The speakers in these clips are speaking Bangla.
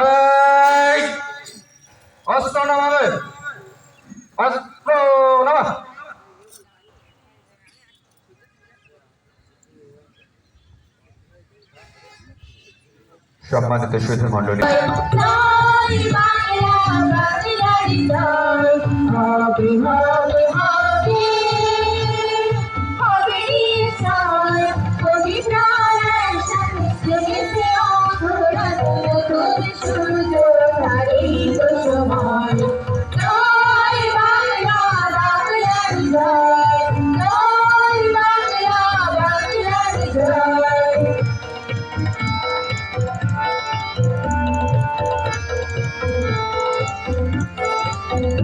Break! অস্ত্র নামাবে অস্ত্র নামা সম্মানিত সুধী মন্ডলী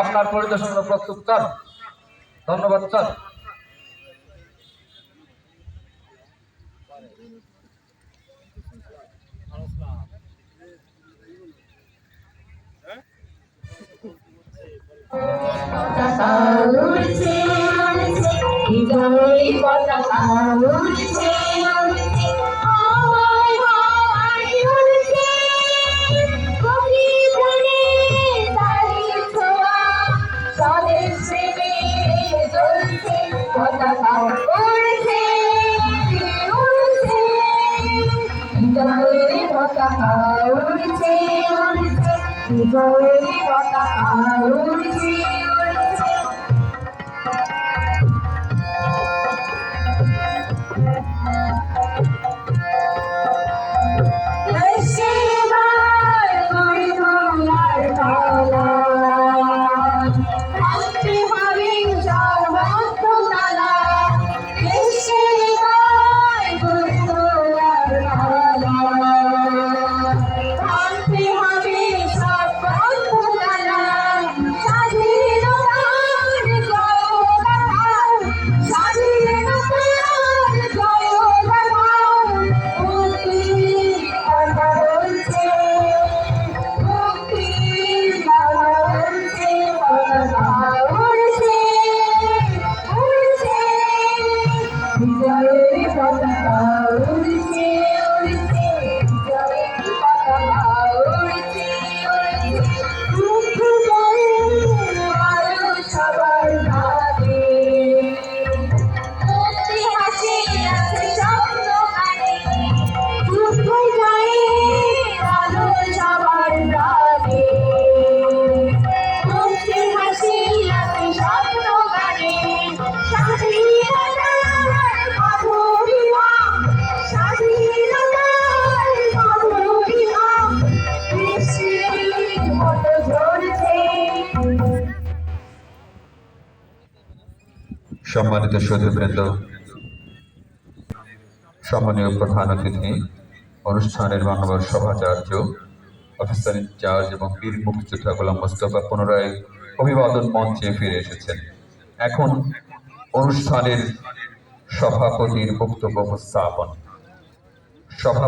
আপনার পরিদর্শন প্রস্তুত স্যার। ধন্যবাদ স্যার। উড়ছে উড়ছে হৃদয় পতাকা উড়ছে। বিজয়ের পতাকা উড়ছে সম্মানিত সতীবৃন্দ সম্মানীয় প্রধান অতিথি, অনুষ্ঠানের মানবর সভাচার্য, অফিসার ইনচার্জ এবং বীর মুক্তিযোদ্ধা গোলাম মোস্তফা পুনরায় অভিবাদন মঞ্চে ফিরে এসেছেন। এখন অনুষ্ঠানের সভাপতির বক্তব্য উপস্থাপন। সভা